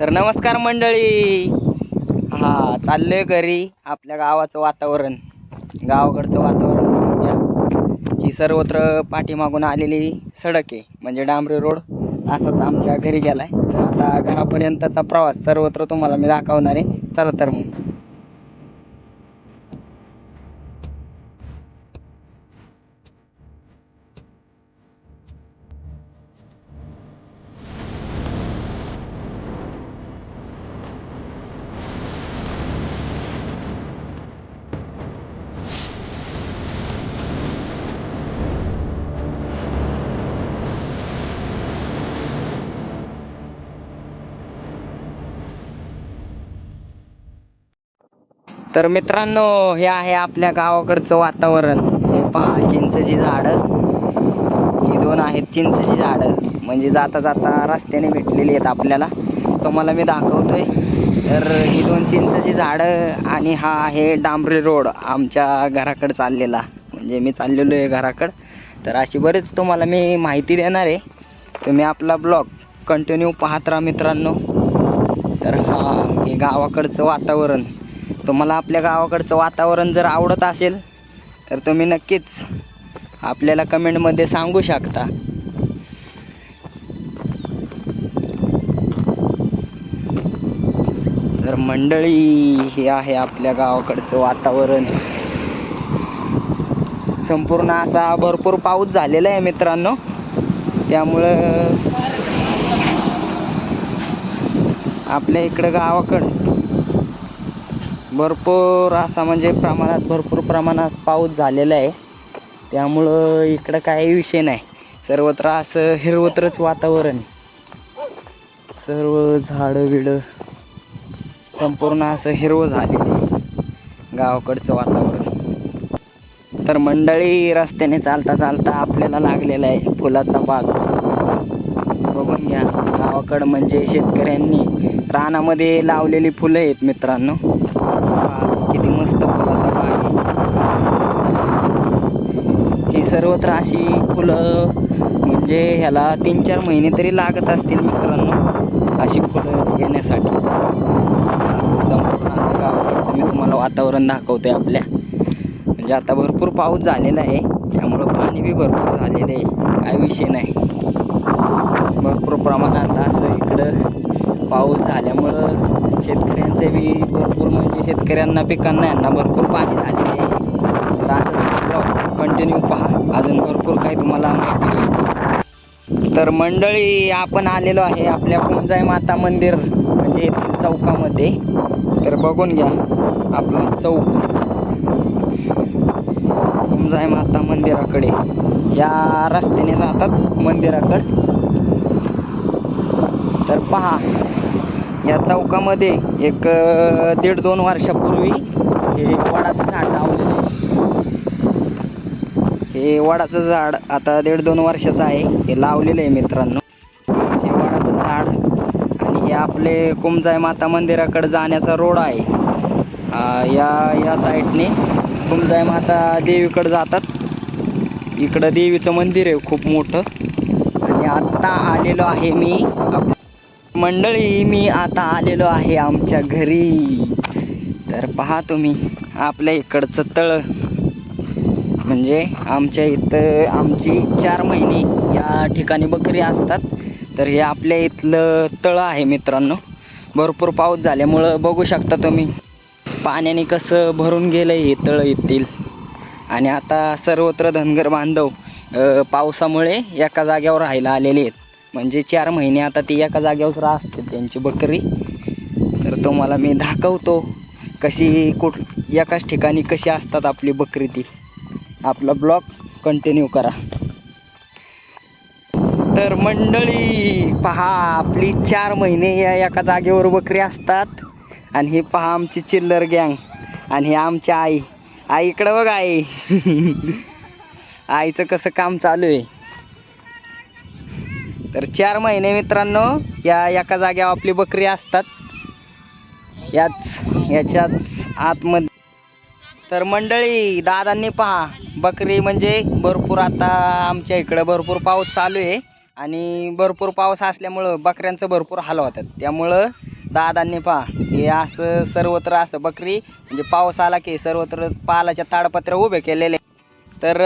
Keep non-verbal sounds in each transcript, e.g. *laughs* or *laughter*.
तर नमस्कार मंडळी. हा चाललोय घरी. आपल्या गावाचं वातावरण. गावाकडचं वातावरण ही सर्वत्र पाठीमागून आलेली सडक आहे. म्हणजे डांबरी रोड. असाच आमच्या घरी गेलाय. आहे आता घरापर्यंतचा प्रवास सर्वत्र तुम्हाला मी दाखवणार आहे. चला तर मग. तर मित्रांनो हे आहे आपल्या गावाकडचं वातावरण. हे पहा चिंचची झाडं. ही दोन आहेत चिंचची झाडं. म्हणजे जाता जाता रस्त्याने भेटलेली आहेत आपल्याला. तुम्हाला मी दाखवतोय. तर ही दोन चिंचची झाडं आणि हा आहे डांबरी रोड आमच्या घराकडं चाललेला. म्हणजे मी चाललेलो आहे घराकडं. तर अशी बरीच तुम्हाला मी माहिती देणार आहे. तुम्ही आपला ब्लॉग कंटिन्यू पाहत राहा मित्रांनो. तर हा हे गावाकडचं वातावरण. तुम्हाला आपल्या गावाकडचं वातावरण जर आवडत असेल तर तुम्ही नक्कीच आपल्याला कमेंटमध्ये सांगू शकता. तर मंडळी हे आहे आपल्या गावाकडचं वातावरण. संपूर्ण असा भरपूर पाऊस झालेला आहे मित्रांनो. त्यामुळं आपल्या इकडं गावाकडं भरपूर असा म्हणजे प्रमाणात भरपूर प्रमाणात पाऊस झालेला आहे. त्यामुळं इकडं काही विषय नाही. सर्वत्र असं हिरवत्रच वातावरण सर्व झाडं बिडं संपूर्ण असं हिरवं झालेलं आहे. गावाकडचं वातावरण. तर मंडळी रस्त्याने चालता चालता आपल्याला लागलेला आहे फुलाचा बाग. बघून घ्या गावाकडं म्हणजे शेतकऱ्यांनी रानामध्ये लावलेली फुलं आहेत मित्रांनो. किती मस्त फुलाचा बाग आहे. ही सर्वत्र अशी फुलं म्हणजे ह्याला तीन चार महिने तरी लागत असतील मित्रांनो अशी फुलं घेण्यासाठी. संपूर्ण असं मी तुम्हाला वातावरण दाखवतोय आपल्या. म्हणजे आता भरपूर पाऊस झालेला आहे. त्यामुळं पाणी बी भरपूर झालेलं आहे. काय विषय नाही. भरपूर प्रमाणात असं इकडं पाऊस झाल्यामुळं शेतकऱ्यांचे बी भरपूर म्हणजे शेतकऱ्यांना पिकांना यांना भरपूर पाणी झालेले आहे. तर असंच कंटिन्यू पहा. अजून भरपूर काही तुम्हाला माहिती तर मंडळी आपण आलेलो आहे आपल्या कुंजाई माता मंदिर म्हणजे येथील चौकामध्ये. तर बघून घ्या आपला चौक. कुंजाई माता मंदिराकडे. या रस्त्याने जातात मंदिराकडे. तर पहा या चौकामध्ये एक दीड दोन वर्षापूर्वी हे वडाचं झाड लावलेलं आहे. हे वडाचं झाड आता दीड दोन वर्षाचं आहे. हे लावलेलं आहे मित्रांनो. हे वडाचं झाड आणि हे आपले कुमजाई माता मंदिराकडे जाण्याचा रोड आहे. या या साईडने कुंभजाई माता देवीकडे जातात. इकडं देवीचं मंदिर आहे खूप मोठं. आणि आत्ता आलेलो आहे मी मंडळी मी आता आलेलो आहे आमच्या घरी. तर पहा तुम्ही आपल्या इकडचं तळ. म्हणजे आमच्या इथं आमची चार महिने या ठिकाणी बकरी असतात. तर हे आपल्या इथलं तळं आहे मित्रांनो. भरपूर पाऊस झाल्यामुळं बघू शकता तुम्ही. पाण्याने कसं भरून गेलं हे तळं येतील आणि आता सर्वत्र धनगर बांधव पावसामुळे एका जाग्यावर राहायला आलेले आहेत. म्हणजे चार महिने आता ती एका जाग्यावर राहते त्यांची बकरी. तर तुम्हाला मी दाखवतो कशी कुठ एकाच ठिकाणी कशी असतात आपली बकरी ती. आपला ब्लॉग कंटिन्यू करा. तर मंडळी पहा आपली चार महिने या एका जागेवर बकरी असतात. आणि हे पहा आमची चिल्लर गँग आणि हे आमची आई. आई इकडं बघ आई. *laughs* आईचं कसं काम चालू आहे. तर चार महिने मित्रांनो या एका जागेवर आपली बकरी असतात. याच याच्याच आतमध्ये. तर मंडळी दादांनी पहा बकरी म्हणजे भरपूर आता आमच्या इकडं भरपूर पाऊस चालू आहे. आणि भरपूर पाऊस असल्यामुळं बकऱ्यांचं भरपूर हाल होतात. त्यामुळं दादांनी पहा हे असं सर्वत्र असं बकरी म्हणजे पाऊस आला की सर्वत्र पालाच्या ताडपत्र्या उभे केलेले तर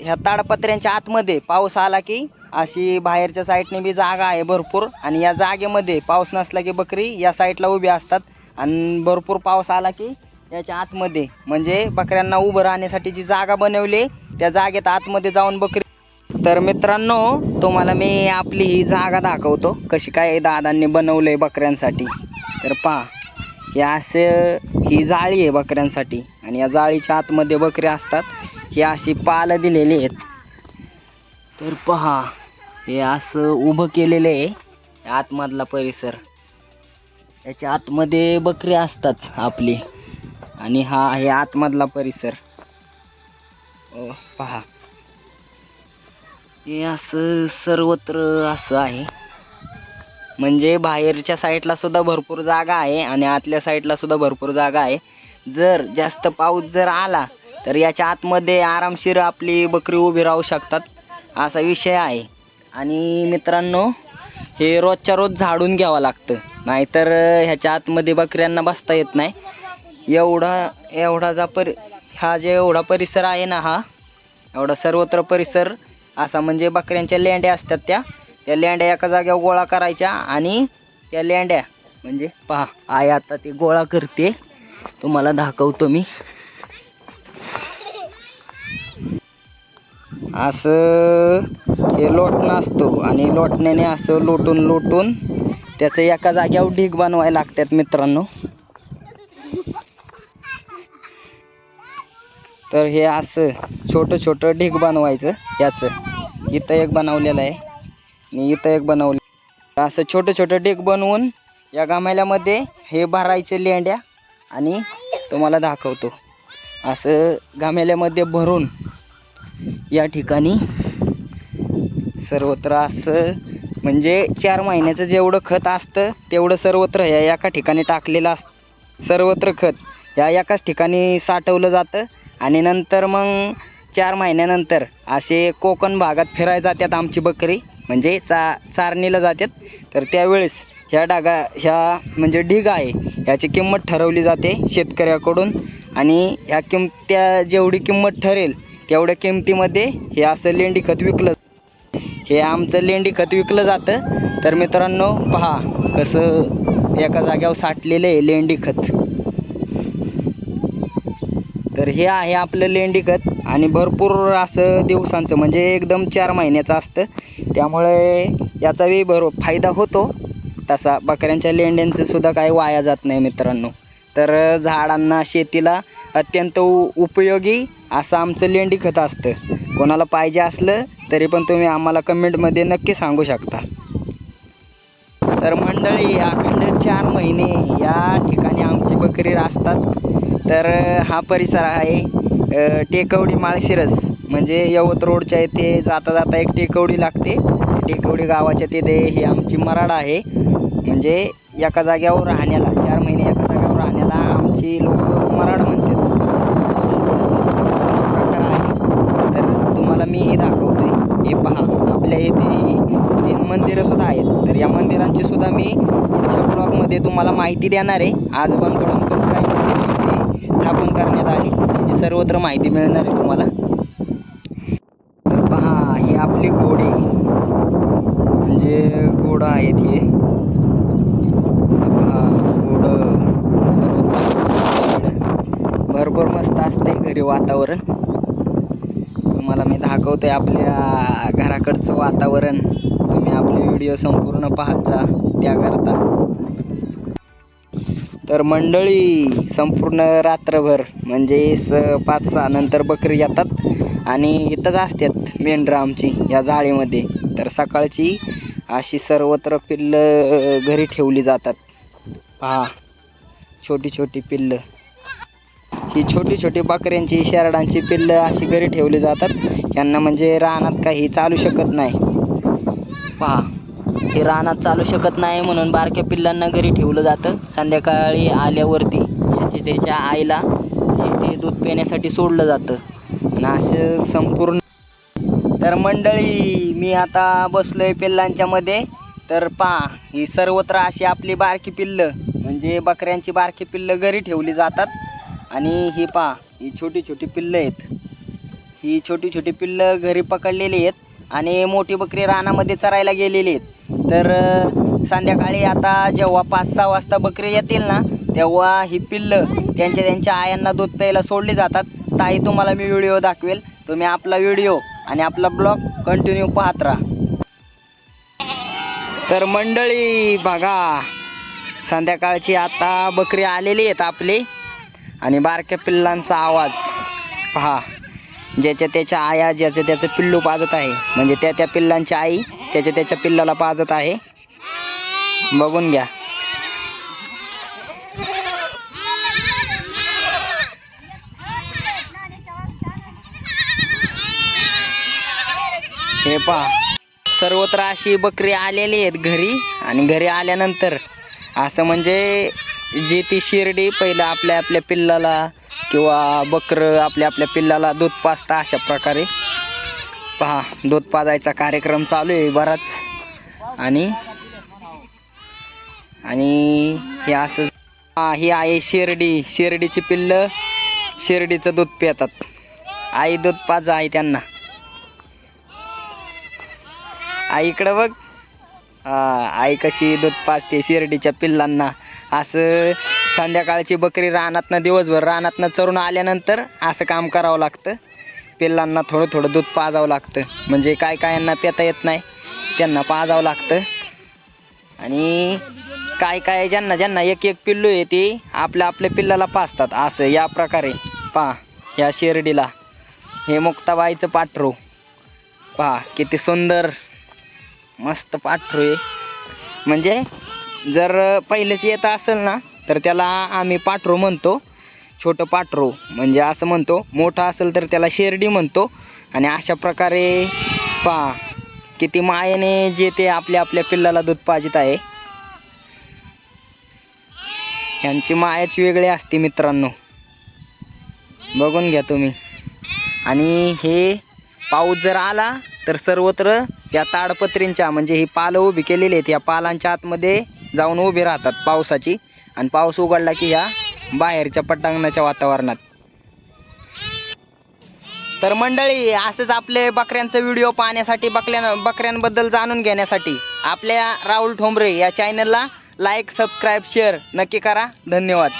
ह्या ताडपत्र्यांच्या आतमध्ये पाऊस आला की अशी बाहेरच्या साईडने बी जागा आहे भरपूर. आणि या जागेमध्ये पाऊस नसला की बकरी या साईडला उभी असतात. आणि भरपूर पाऊस आला की याच्या आतमध्ये म्हणजे बकऱ्यांना उभं राहण्यासाठी जी जागा बनवली त्या जागेत आतमध्ये जाऊन बकरी तर मित्रांनो तुम्हाला मी आपली ही जागा दाखवतो. कशी काय दादांनी बनवलंय बकऱ्यांसाठी. तर पहा हे असं ही जाळी आहे बकऱ्यांसाठी. आणि या जाळीच्या आतमध्ये बकऱ्या असतात. ही अशी पालं दिलेली आहेत. तर पहा हे असं उभं केलेलं आहे आतमधला परिसर. याच्या आतमध्ये बकरी असतात आपली. आणि हा आहे आतमधला परिसर. अ, पहा. हे असं सर्वत्र असं आहे. म्हणजे बाहेरच्या साईडला सुद्धा भरपूर जागा आहे आणि आतल्या साईडला सुद्धा भरपूर जागा आहे. जर जास्त पाऊस जर आला तर याच्या आतमध्ये आरामशीर आपली बकरी उभी राहू शकतात. असा विषय आहे. आणि मित्रांनो हे रोजच्या रोज झाडून घ्यावं लागतं. नाहीतर ह्याच्या आतमध्ये बकऱ्यांना बसता येत नाही. एवढा एवढा जा पर हा जे एवढा परिसर आहे ना हा एवढा सर्वत्र परिसर असा म्हणजे बकऱ्यांच्या लेंड्या असतात त्या. त्या लेंड्या एका जागेवर गोळा करायच्या आणि त्या लेंड्या म्हणजे पहा आई आता ते गोळा करते. तुम्हाला दाखवतो मी. असं हे लोटणं असतो आणि लोटण्याने असं लोटून लोटून त्याचं एका जाग्यावर ढीग बनवायला लागतात मित्रांनो. तर हे असं छोटं छोटं ढीग बनवायचं याचं. इथं एक बनवलेलं आहे. आणि इथं एक बनवलं असं छोटं छोटं ढीग बनवून या गामेल्यामध्ये हे भरायचे लेंड्या आणि तुम्हाला दाखवतो. असं गामेल्यामध्ये भरून या ठिकाणी सर्वत्र असं. म्हणजे चार महिन्याचं जेवढं खत असतं तेवढं सर्वत्र ह्या एका ठिकाणी टाकलेलं असतं. सर्वत्र खत. ह्या एकाच ठिकाणी साठवलं जातं. आणि नंतर मग चार महिन्यानंतर असे कोकण भागात फिरायला जातात आमची बकरी. म्हणजे चा चारणीला जातात. तर त्यावेळेस ह्या डागा ह्या म्हणजे ढीग आहे ह्याची किंमत ठरवली जाते शेतकऱ्याकडून. आणि ह्या किंमत्या जेवढी किंमत ठरेल तेवढ्या किमतीमध्ये हे असं लेंडी खत विकलं हे आमचं लेंडी खत विकलं जातं. तर मित्रांनो पहा कसं एका जाग्यावर साठलेलं आहे लेंडी खत. तर हे आहे आपलं लेंडी खत आणि भरपूर असं दिवसांचं म्हणजे एकदम चार महिन्याचं असतं. त्यामुळे याचाही भर फायदा होतो. तसा बकऱ्यांच्या लेंड्यांचं सुद्धा काही वाया जात नाही मित्रांनो. तर झाडांना शेतीला अत्यंत उपयोगी असं आमचं लेंडी खत असतं. कोणाला पाहिजे असलं तरी पण तुम्ही आम्हाला कमेंटमध्ये नक्की सांगू शकता. तर मंडळी अखंड चार महिने या ठिकाणी आमची बकरी असतात तर हा परिसर आहे टेकवडी माळशिरस. म्हणजे यवत रोडच्या इथे जाता जाता एक टेकवडी लागते. टेकवडी गावाच्या तिथे ही आमची मराड आहे. म्हणजे एका जाग्यावर राहण्याला चार महिने एका जाग्यावर राहण्याला आमची लोक मराड म्हणतात प्रकार आहे तर तुम्हाला मी हे दाखवतोय हे पहा आपल्या इथे तीन मंदिरं सुद्धा आहेत तर या मंदिरांची सुद्धा मी पुढच्या ब्लॉगमध्ये तुम्हाला माहिती देणार आहे. आजोबांकडून कसं काय मंदिर स्थापन करण्यात आली. त्याची सर्वत्र माहिती मिळणार आहे तुम्हाला. तर पहा ही आपली घोडे. म्हणजे घोडं आहेत हे. पहा घोडं. सर्वत्र भरपूर मस्त असते घरी वातावरण. तुम्हाला मी दाखवतोय आपल्या घराकडचं वातावरण. तुम्ही आपले व्हिडिओ संपूर्ण पाहत जा त्याकरता. तर मंडळी संपूर्ण रात्रभर म्हणजे स पाच सहा नंतर बकरी येतात आणि इथंच असतात मेंढरं आमची या जाळीमध्ये. तर सकाळची अशी सर्वत्र पिल्लं घरी ठेवली जातात. पहा छोटी छोटी पिल्लं. ही छोटी छोटी बकऱ्यांची शेरडांची पिल्लं अशी घरी ठेवली जातात. यांना म्हणजे रानात काही चालू शकत नाही. पहा हे रानात चालू शकत नाही म्हणून बारक्या पिल्लांना घरी ठेवलं जातं. संध्याकाळी आल्यावरती ज्याची त्याच्या आईला ते दूध पिण्यासाठी सोडलं जातं. आणि असं संपूर्ण तर मंडळी मी आता बसलोय पिल्लांच्या मध्ये. तर पहा ही सर्वत्र अशी आपली बारकी पिल्लं म्हणजे बकऱ्यांची बारकी पिल्लं घरी ठेवली जातात. आणि ही पहा ही छोटी छोटी पिल्लं आहेत. ही छोटी छोटी पिल्लं घरी पकडलेली आहेत. आणि मोठी बकरी रानामध्ये चरायला गेलेली आहेत. तर संध्याकाळी आता जेव्हा पाच सहा वाजता बकरी येतील ना तेव्हा ही पिल्लं त्यांच्या त्यांच्या आयांना दूध प्यायला सोडली जातात. ताई तुम्हाला मी व्हिडिओ दाखवेल. तुम्ही आपला व्हिडिओ आणि आपला ब्लॉग कंटिन्यू पाहत राहा. तर मंडळी बघा संध्याकाळची आता बकरी आलेली आहेत आपली. आणि बारक्या पिल्लांचा आवाज. पहा. ज्याच्या त्याच्या आया ज्याचं त्याचं पिल्लू पाजत आहे. म्हणजे त्या त्या पिल्लांची आई त्याच्या त्याच्या पिल्लाला पाजत आहे. बघून घ्या. हे पहा. सर्वत्र अशी बकरी आलेली आहेत घरी. आणि घरी आल्यानंतर असं म्हणजे जी ती शिर्डी पहिलं आपल्या आपल्या पिल्लाला किंवा बकरं आपल्या आपल्या पिल्लाला दूध पाजता अशा प्रकारे. पहा दूध पाजायचा कार्यक्रम चालू आहे बराच. आणि आणि हे असं हा ही आहे शिर्डी. शिर्डीची पिल्लं शिर्डीचं दूध पितात. आई दूध पाजा आहे त्यांना. आई इकडं बघ. हा आई कशी दूध पाजते शिर्डीच्या पिल्लांना. असं संध्याकाळची बकरी रानातनं दिवसभर रानातनं चरून आल्यानंतर असं काम करावं लागतं. पिल्लांना थोडं थोडं दूध पाजावं लागतं. म्हणजे काय काय यांना पिता येत नाही त्यांना पाजावं लागतं. आणि काय काय ज्यांना ज्यांना एक एक पिल्लू आहे ते आपल्या आपल्या पिल्लाला पाजतात. असं या प्रकारे. पहा या शिर्डीला. हे मुक्ताबाईचं पाठरू. पहा किती सुंदर मस्त पाठरू आहे. म्हणजे जर पहिलेच येत असेल ना तर त्याला आम्ही पाठरू म्हणतो. छोटं पाठरू म्हणजे असं म्हणतो. मोठं असेल तर त्याला शेरडी म्हणतो. आणि अशा प्रकारे पहा किती मायेने जे ते आपल्या आपल्या पिल्लाला दूध पाजित आहे. यांची मायाच वेगळी असते मित्रांनो. बघून घ्या तुम्ही. आणि हे पाऊस जर आला तर सर्वत्र या ताडपत्रींच्या म्हणजे ही पालं उभी केलेली आहेत या पालांच्या आतमध्ये जाऊन उभी राहतात पावसाची. आणि पाऊस उघडला की ह्या बाहेरच्या पटांगणाच्या वातावरणात. तर मंडळी असंच आपले बकऱ्यांचं व्हिडिओ पाहण्यासाठी बकऱ्या बकऱ्यांबद्दल जाणून घेण्यासाठी आपल्या राहुल ठोंबरे या चॅनलला लाईक सबस्क्राईब शेअर नक्की करा. धन्यवाद.